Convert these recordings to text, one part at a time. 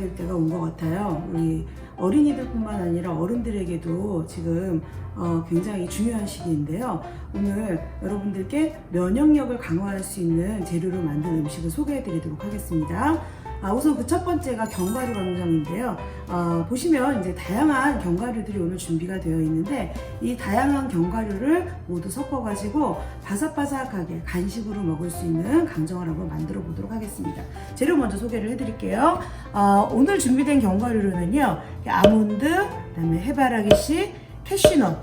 될 때가 온 것 같아요. 우리 어린이들뿐만 아니라 어른들에게도 지금 어, 굉장히 중요한 시기인데요. 오늘 여러분들께 면역력을 강화할 수 있는 재료로 만든 음식을 소개해 드리도록 하겠습니다. 아, 우선 그 첫 번째가 견과류 강정인데요. 아, 보시면 이제 다양한 견과류들이 오늘 준비가 되어 있는데 이 다양한 견과류를 모두 섞어가지고 바삭바삭하게 간식으로 먹을 수 있는 강정을 한번 만들어 보도록 하겠습니다. 재료 먼저 소개를 해드릴게요. 아, 오늘 준비된 견과류로는요, 아몬드, 그다음에 해바라기 씨, 캐슈넛,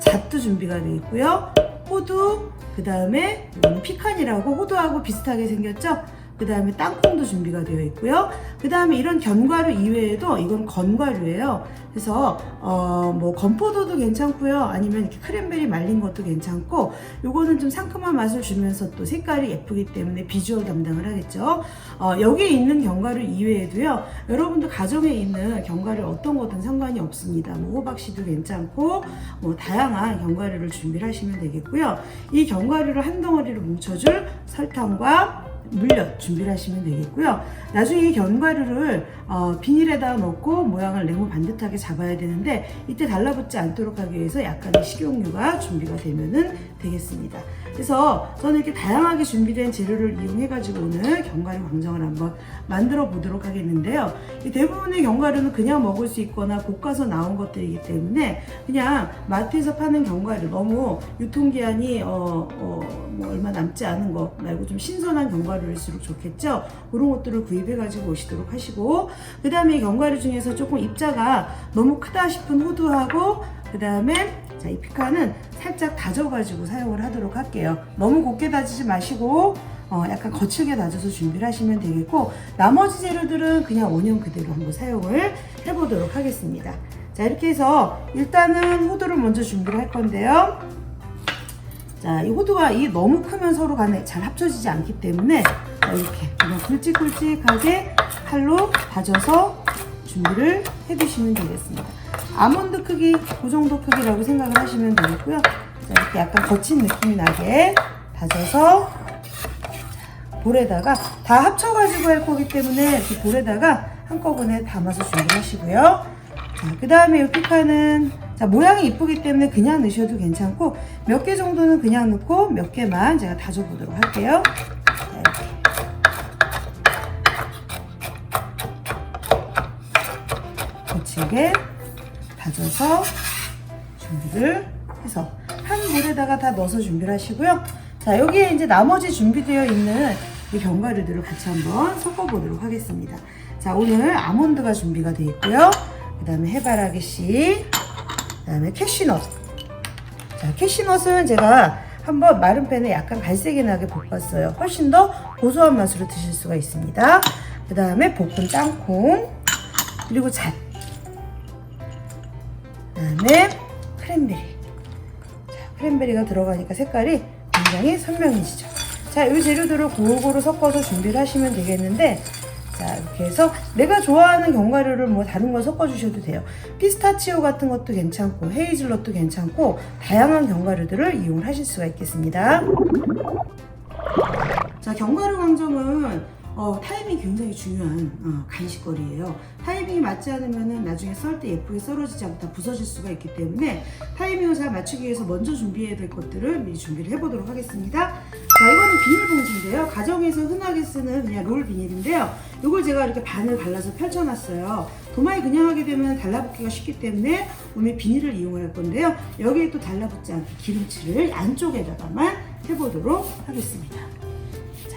잣도 준비가 되어 있고요. 호두, 그 다음에 피칸이라고 호두하고 비슷하게 생겼죠? 그 다음에 땅콩도 준비가 되어 있고요. 그 다음에 이런 견과류 이외에도 이건 건과류예요. 그래서 어 뭐 건포도도 괜찮고요. 아니면 이렇게 크랜베리 말린 것도 괜찮고 요거는 좀 상큼한 맛을 주면서 또 색깔이 예쁘기 때문에 비주얼 담당을 하겠죠. 어, 여기에 있는 견과류 이외에도요. 여러분도 가정에 있는 견과류 어떤 거든 상관이 없습니다. 뭐 호박씨도 괜찮고 뭐 다양한 견과류를 준비를 하시면 되겠고요. 이 견과류를 한 덩어리로 뭉쳐줄 설탕과 물엿 준비를 하시면 되겠고요. 나중에 이 견과류를 어, 비닐에다 넣고 모양을 네모 반듯하게 잡아야 되는데 이때 달라붙지 않도록 하기 위해서 약간의 식용유가 준비가 되면은 되겠습니다. 그래서 저는 이렇게 다양하게 준비된 재료를 이용해 가지고 오늘 견과류 광정을 한번 만들어 보도록 하겠는데요. 이 대부분의 견과류는 그냥 먹을 수 있거나 볶아서 나온 것들이기 때문에 그냥 마트에서 파는 견과류 너무 유통기한이 어, 어, 뭐 얼마 남지 않은 거 말고 좀 신선한 견과류일수록 좋겠죠. 그런 것들을 구입해 가지고 오시도록 하시고 그 다음에 견과류 중에서 조금 입자가 너무 크다 싶은 호두하고 그 다음에 자, 이 피카는 살짝 다져가지고 사용을 하도록 할게요. 너무 곱게 다지지 마시고 어, 약간 거칠게 다져서 준비를 하시면 되겠고 나머지 재료들은 그냥 원형 그대로 한번 사용을 해보도록 하겠습니다. 자 이렇게 해서 일단은 호두를 먼저 준비를 할 건데요. 자, 이 호두가 이 너무 크면 서로 간에 잘 합쳐지지 않기 때문에 자, 이렇게 그냥 굵직굵직하게 칼로 다져서 준비를 해두시면 되겠습니다. 아몬드 크기, 그 정도 크기라고 생각을 하시면 되겠고요. 자, 이렇게 약간 거친 느낌이 나게 다져서 볼에다가 다 합쳐가지고 할 거기 때문에 이렇게 볼에다가 한꺼번에 담아서 준비하시고요. 자, 그 다음에 이 피카는 자, 모양이 이쁘기 때문에 그냥 넣으셔도 괜찮고 몇 개 정도는 그냥 넣고 몇 개만 제가 다져보도록 할게요. 자, 이렇게. 거칠게 다져서 준비를 해서 한 물에다가 다 넣어서 준비를 하시고요. 자, 여기에 이제 나머지 준비되어 있는 이 견과류들을 같이 한번 섞어보도록 하겠습니다. 자, 오늘 아몬드가 준비가 되어 있고요. 그 다음에 해바라기 씨, 그 다음에 캐시넛. 자, 캐시넛은 제가 한번 마른 팬에 약간 갈색이 나게 볶았어요. 훨씬 더 고소한 맛으로 드실 수가 있습니다. 그 다음에 볶은 땅콩, 그리고 잣, 그 다음에 크랜베리. 자, 크랜베리가 들어가니까 색깔이 굉장히 선명해지죠. 자, 이 재료들을 골고루 섞어서 준비를 하시면 되겠는데, 자, 이렇게 해서 내가 좋아하는 견과류를 뭐 다른 걸 섞어주셔도 돼요. 피스타치오 같은 것도 괜찮고, 헤이즐넛도 괜찮고, 다양한 견과류들을 이용을 하실 수가 있겠습니다. 자, 견과류 강정은 어, 타이밍이 굉장히 중요한 어, 간식거리예요. 타이밍이 맞지 않으면 나중에 썰 때 예쁘게 썰어지지 않고 다 부서질 수가 있기 때문에 타이밍을 잘 맞추기 위해서 먼저 준비해야 될 것들을 미리 준비를 해보도록 하겠습니다. 자, 이거는 비닐봉지인데요. 가정에서 흔하게 쓰는 그냥 롤 비닐인데요. 이걸 제가 이렇게 반을 발라서 펼쳐놨어요. 도마에 그냥 하게 되면 달라붙기가 쉽기 때문에 오늘 비닐을 이용할 건데요. 여기에 또 달라붙지 않게 기름칠을 안쪽에다가만 해보도록 하겠습니다.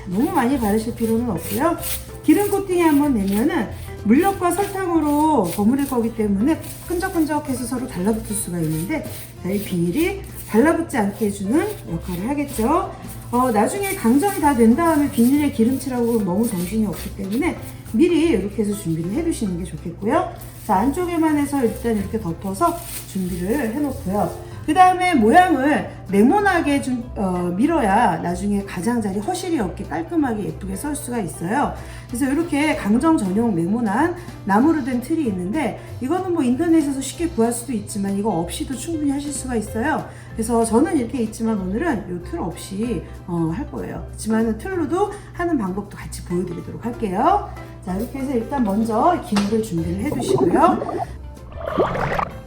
자, 너무 많이 바르실 필요는 없고요. 기름 코팅에 한번 내면은 물엿과 설탕으로 버무릴 거기 때문에 끈적끈적해서 서로 달라붙을 수가 있는데 자, 이 비닐이 달라붙지 않게 해주는 역할을 하겠죠. 어, 나중에 강정이 다 된 다음에 비닐에 기름칠하고 너무 정신이 없기 때문에 미리 이렇게 해서 준비를 해두시는 게 좋겠고요. 자, 안쪽에만 해서 일단 이렇게 덮어서 준비를 해놓고요. 그 다음에 모양을 네모나게 좀 어, 밀어야 나중에 가장자리 허실이 없게 깔끔하게 예쁘게 설 수가 있어요. 그래서 이렇게 강정 전용 네모난 나무로 된 틀이 있는데 이거는 뭐 인터넷에서 쉽게 구할 수도 있지만 이거 없이도 충분히 하실 수가 있어요. 그래서 저는 이렇게 있지만 오늘은 이 틀 없이 어, 할 거예요. 그렇지만 틀로도 하는 방법도 같이 보여드리도록 할게요. 자 이렇게 해서 일단 먼저 기물을 준비를 해두시고요.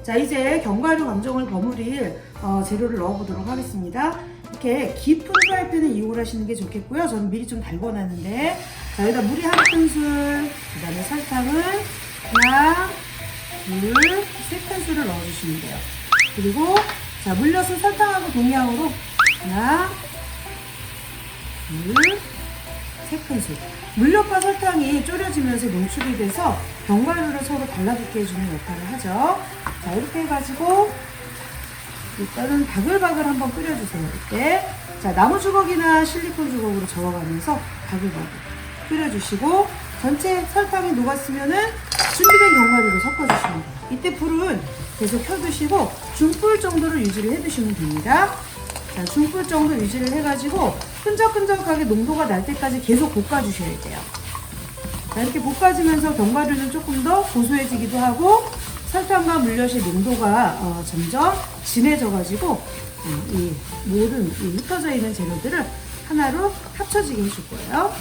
자 이제 견과류 감정을 버무릴 어, 재료를 넣어보도록 하겠습니다. 이렇게 깊은 프라이팬을 이용하시는 게 좋겠고요. 저는 미리 좀 달궈놨는데 자 여기다 물이 한 큰술, 그 다음에 설탕을 하나, 둘, 세 큰술을 넣어주시면 돼요. 그리고 자 물엿은 설탕하고 동량으로 하나, 둘, 세 큰술. 물엿과 설탕이 졸여지면서 농축이 돼서 견과류를 서로 달라붙게 해주는 역할을 하죠. 자, 이렇게 해가지고 일단은 바글바글 한번 끓여주세요. 이때 자 나무 주걱이나 실리콘 주걱으로 저어가면서 바글바글 끓여주시고 전체 설탕이 녹았으면은 준비된 견과류를 섞어주시면 돼요. 이때 불은 계속 켜두시고 중불 정도를 유지를 해두시면 됩니다. 자, 중불 정도 유지를 해가지고 끈적끈적하게 농도가 날 때까지 계속 볶아주셔야 돼요. 자, 이렇게 볶아지면서 견과류는 조금 더 고소해지기도 하고 설탕과 물엿의 농도가 어, 점점 진해져가지고 어, 이 모든 이 흩어져 있는 재료들을 하나로 합쳐지게 해줄 거예요.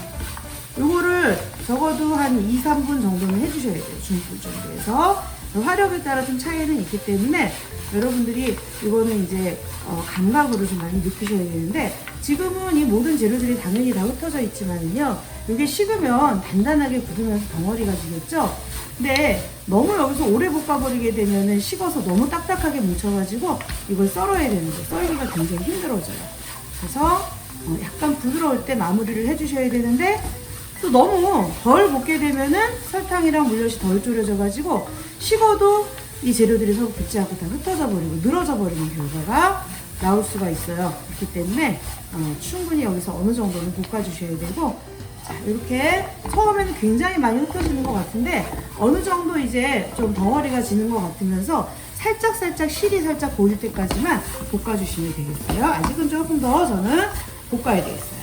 요거를 적어도 한 2, 3분 정도는 해주셔야 돼요. 중불 정도에서. 화력에 따라 좀 차이는 있기 때문에 여러분들이 이거는 이제 어, 감각으로 좀 많이 느끼셔야 되는데 지금은 이 모든 재료들이 당연히 다 흩어져 있지만은요. 이게 식으면 단단하게 굳으면서 덩어리가 지겠죠? 근데 너무 여기서 오래 볶아버리게 되면은 식어서 너무 딱딱하게 뭉쳐가지고 이걸 썰어야 되는데 썰기가 굉장히 힘들어져요. 그래서 어, 약간 부드러울 때 마무리를 해주셔야 되는데 또 너무 덜 볶게 되면은 설탕이랑 물엿이 덜 졸여져가지고 식어도 이 재료들이 서로 붙지 않고 다 흩어져 버리고 늘어져 버리는 결과가 나올 수가 있어요. 그렇기 때문에 어, 충분히 여기서 어느 정도는 볶아주셔야 되고 자, 이렇게 처음에는 굉장히 많이 흩어지는 것 같은데 어느 정도 이제 좀 덩어리가 지는 것 같으면서 살짝 살짝 실이 살짝 보일 때까지만 볶아주시면 되겠어요. 아직은 조금 더 저는 볶아야 되겠어요.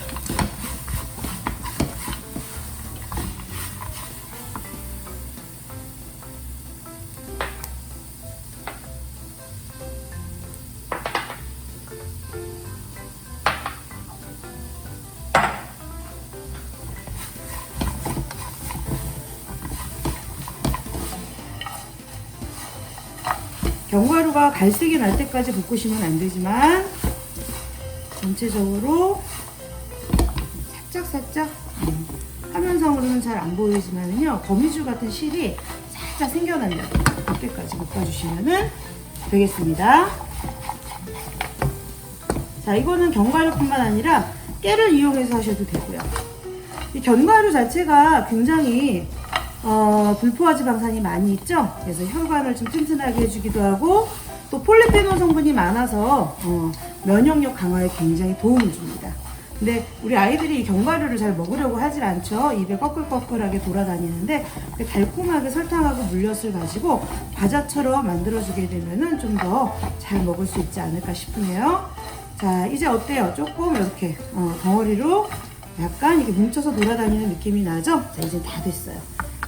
갈색이 날 때까지 볶으시면 안 되지만 전체적으로 살짝 살짝 음, 화면상으로는 잘 안 보이지만은요 거미줄 같은 실이 살짝 생겨난다 그때까지 볶아주시면 되겠습니다. 자 이거는 견과류뿐만 아니라 깨를 이용해서 하셔도 되고요. 이 견과류 자체가 굉장히 어, 불포화 지방산이 많이 있죠. 그래서 혈관을 좀 튼튼하게 해주기도 하고 또 폴리페놀 성분이 많아서 어, 면역력 강화에 굉장히 도움을 줍니다. 근데 우리 아이들이 이 견과류를 잘 먹으려고 하질 않죠. 입에 꺼끌꺼끌하게 돌아다니는데 그 달콤하게 설탕하고 물엿을 가지고 과자처럼 만들어주게 되면은 좀 더 잘 먹을 수 있지 않을까 싶으네요. 자, 이제 어때요? 조금 이렇게 어, 덩어리로 약간 이렇게 뭉쳐서 돌아다니는 느낌이 나죠? 자, 이제 다 됐어요.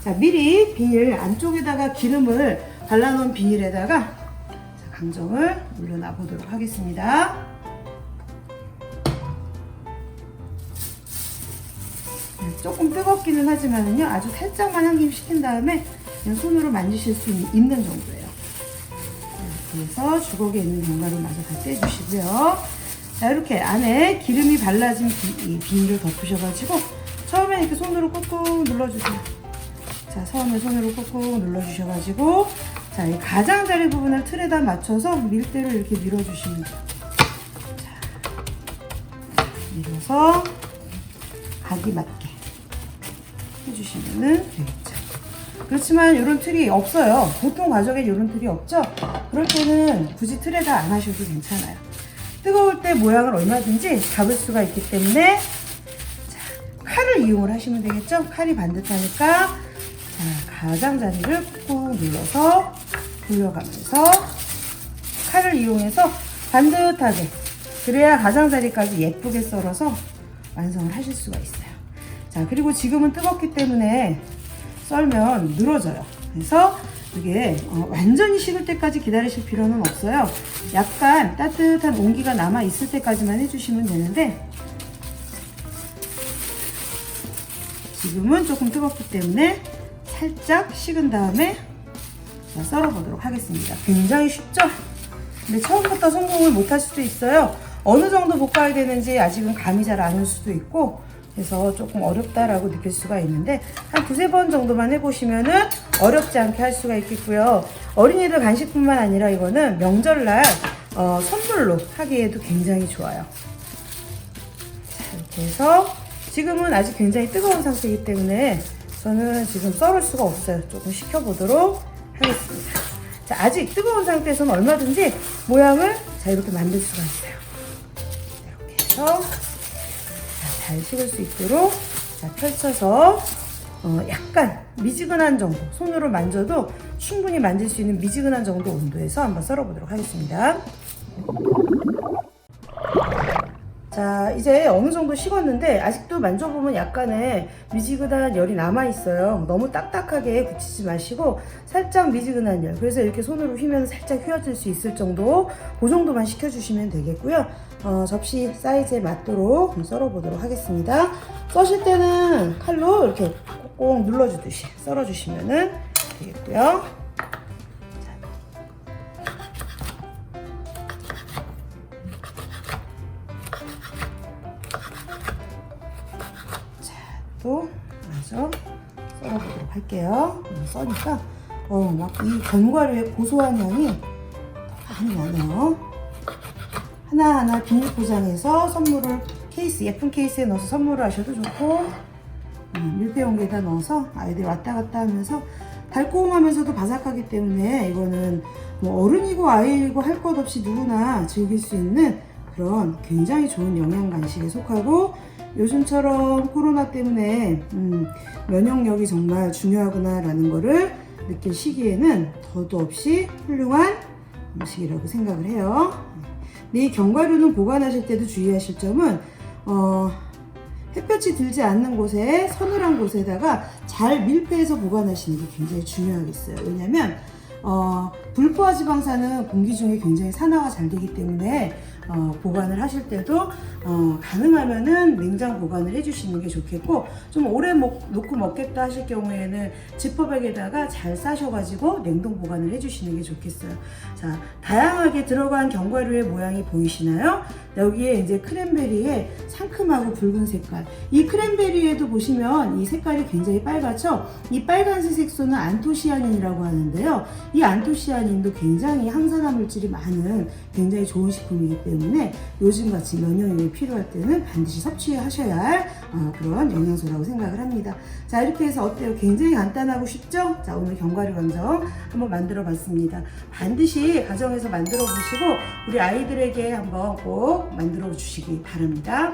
자, 미리 비닐 안쪽에다가 기름을 발라놓은 비닐에다가 자, 강정을 올려놔 보도록 하겠습니다. 네, 조금 뜨겁기는 하지만은요, 아주 살짝만 한김 식힌 다음에 그냥 손으로 만지실 수 있는 정도예요. 그래서 주걱에 있는 견과류 마저 다 떼주시고요. 자, 이렇게 안에 기름이 발라진 비닐을 덮으셔가지고 처음에 이렇게 손으로 꾹꾹 눌러주세요. 자, 처음에 손으로 꾹꾹 눌러주셔가지고 자, 이 가장자리 부분을 틀에다 맞춰서 밀대로 이렇게 밀어주시면 돼요. 자, 밀어서 각이 맞게 해주시면 되겠죠. 그렇지만 이런 틀이 없어요. 보통 가정에 이런 틀이 없죠? 그럴 때는 굳이 틀에다 안 하셔도 괜찮아요. 뜨거울 때 모양을 얼마든지 잡을 수가 있기 때문에 자, 칼을 이용을 하시면 되겠죠? 칼이 반듯하니까 자, 가장자리를 꾹 눌러서 돌려가면서 칼을 이용해서 반듯하게 그래야 가장자리까지 예쁘게 썰어서 완성을 하실 수가 있어요. 자 그리고 지금은 뜨겁기 때문에 썰면 늘어져요. 그래서 이게 어, 완전히 식을 때까지 기다리실 필요는 없어요. 약간 따뜻한 온기가 남아 있을 때까지만 해주시면 되는데 지금은 조금 뜨겁기 때문에 살짝 식은 다음에 자, 썰어보도록 하겠습니다. 굉장히 쉽죠? 근데 처음부터 성공을 못할 수도 있어요. 어느 정도 볶아야 되는지 아직은 감이 잘 안 올 수도 있고 그래서 조금 어렵다라고 느낄 수가 있는데 한 두세 번 정도만 해보시면은 어렵지 않게 할 수가 있겠고요. 어린이들 간식뿐만 아니라 이거는 명절날 어, 선물로 하기에도 굉장히 좋아요. 자, 이렇게 해서 지금은 아직 굉장히 뜨거운 상태이기 때문에 저는 지금 썰을 수가 없어요. 조금 식혀보도록 하겠습니다. 자, 아직 뜨거운 상태에서는 얼마든지 모양을 자, 이렇게 만들 수가 있어요. 이렇게 해서 자, 잘 식을 수 있도록 자, 펼쳐서 어, 약간 미지근한 정도 손으로 만져도 충분히 만질 수 있는 미지근한 정도 온도에서 한번 썰어보도록 하겠습니다. 자 이제 어느 정도 식었는데 아직도 만져보면 약간의 미지근한 열이 남아 있어요. 너무 딱딱하게 굳히지 마시고 살짝 미지근한 열. 그래서 이렇게 손으로 휘면 살짝 휘어질 수 있을 정도 그 정도만 식혀주시면 되겠고요. 어, 접시 사이즈에 맞도록 썰어 보도록 하겠습니다. 써실 때는 칼로 이렇게 꼭 눌러주듯이 썰어 주시면 되겠고요 할게요. 음, 써니까 어, 막 이 견과류의 고소한 향이 많이 나네요. 하나하나 비닐 포장해서 선물을 케이스 예쁜 케이스에 넣어서 선물을 하셔도 좋고 음, 밀폐 용기에다 넣어서 아이들 왔다 갔다 하면서 달콤하면서도 바삭하기 때문에 이거는 뭐 어른이고 아이이고 할 것 없이 누구나 즐길 수 있는 그런 굉장히 좋은 영양 간식에 속하고 요즘처럼 코로나 때문에 음, 면역력이 정말 중요하구나라는 거를 느낄 시기에는 더도 없이 훌륭한 음식이라고 생각을 해요. 근데 이 견과류는 보관하실 때도 주의하실 점은 어, 햇볕이 들지 않는 곳에 서늘한 곳에다가 잘 밀폐해서 보관하시는 게 굉장히 중요하겠어요. 왜냐면 어, 불포화 지방산은 공기 중에 굉장히 산화가 잘 되기 때문에 어, 보관을 하실 때도 어, 가능하면은 냉장 보관을 해주시는 게 좋겠고 좀 오래 먹, 놓고 먹겠다 하실 경우에는 지퍼백에다가 잘 싸셔가지고 냉동 보관을 해주시는 게 좋겠어요. 자, 다양하게 들어간 견과류의 모양이 보이시나요? 여기에 이제 크랜베리의 상큼하고 붉은 색깔. 이 크랜베리에도 보시면 이 색깔이 굉장히 빨갛죠? 이 빨간색 색소는 안토시아닌이라고 하는데요. 이 안토시아닌 도 굉장히 항산화 물질이 많은 굉장히 좋은 식품이기 때문에 요즘같이 면역력이 필요할 때는 반드시 섭취하셔야 할 어, 그런 영양소라고 생각을 합니다. 자, 이렇게 해서 어때요? 굉장히 간단하고 쉽죠? 자, 오늘 견과류 완성 한번 만들어 봤습니다. 반드시 가정에서 만들어 보시고 우리 아이들에게 한번 꼭 만들어 주시기 바랍니다.